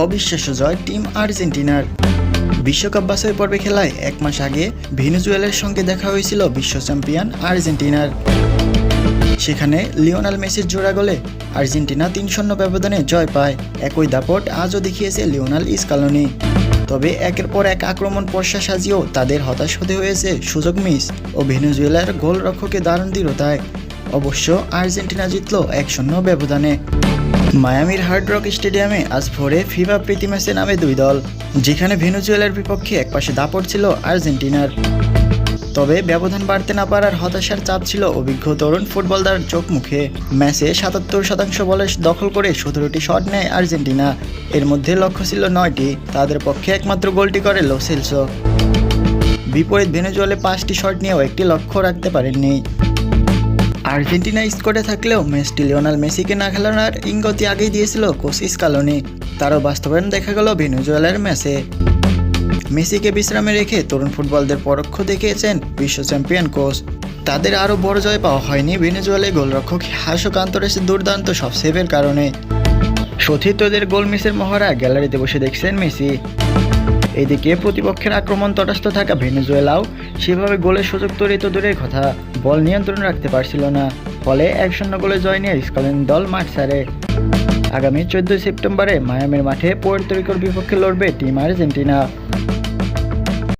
অবিশ্বাস্য জয় টিম আর্জেন্টিনার। বিশ্বকাপ বাছাই পর্বে খেলায় এক মাস আগে ভেনেজুয়েলার সঙ্গে দেখা হয়েছিল বিশ্ব চ্যাম্পিয়ন আর্জেন্টিনার। সেখানে লিওনাল মেসির জোড়া গোলে আর্জেন্টিনা তিন শূন্য ব্যবধানে জয় পায়। একই দাপট আজও দেখিয়েছে লিওনাল ইস্কালোনি তবে একের পর এক আক্রমণ পর্ষা সাজিয়েও তাদের হতাশ হতে হয়েছে সুযোগ মিস ও ভেনেজুয়েলার গোলরক্ষকে দারুণ দৃঢ়তায়। অবশ্য আর্জেন্টিনা জিতল এক শূন্য ব্যবধানে। মায়ামির হার্ড রক স্টেডিয়ামে আজ ভোরে ফিফা প্রীতি ম্যাচে নামে দুই দল, যেখানে ভেনেজুয়েলার বিপক্ষে একপাশে দাপট ছিল আর্জেন্টিনার। তবে ব্যবধান বাড়তে না পারার হতাশার চাপ ছিল অভিজ্ঞ তরুণ ফুটবলদার চোখ মুখে ম্যাচে সাতাত্তর শতাংশ বলে দখল করে সতেরোটি শট নেয় আর্জেন্টিনা। এর মধ্যে লক্ষ্য ছিল নয়টি, তাদের পক্ষে একমাত্র গোলটি করে লো সেলসো। বিপরীত ভেনেজুয়েলে পাঁচটি শট নিয়েও একটি লক্ষ্য রাখতে পারেননি। আর্জেন্টিনা স্কোরে থাকলেও ম্যাচটি লিওনাল মেসিকে না খেলানোর ইঙ্গতি আগেই দিয়েছিল কোচ স্কালোনি। তারও বাস্তবায়ন দেখা গেল ভেনেজুয়েলার ম্যাচে মেসিকে বিশ্রামে রেখে তরুণ ফুটবলদের পরোক্ষ দেখিয়েছেন বিশ্ব চ্যাম্পিয়ন কোচ। তাদের আরও বড় জয় পাওয়া হয়নি ভেনেজুয়েলায় গোলরক্ষক হাসক আন্তরেসের দুর্দান্ত সব সেভের কারণে। সতীর্থদের গোল মিসের মহড়া গ্যালারিতে বসে দেখছেন মেসি। এদিকে প্রতিপক্ষের আক্রমণ তটস্থ থাকা ভেনেজুয়েলাও সেভাবে গোলের সুযোগ তৈরি তো দূরের কথা, বল নিয়ন্ত্রণ রাখতে পারছিল না, ফলে এক শূন্য গোলে জয় নিয়ে স্কটল্যান্ড দল মাঠ ছাড়ে। আগামী চোদ্দই সেপ্টেম্বরে মায়ামের মাঠে পোর্তো রিকোর বিপক্ষে লড়বে টিম আর্জেন্টিনা।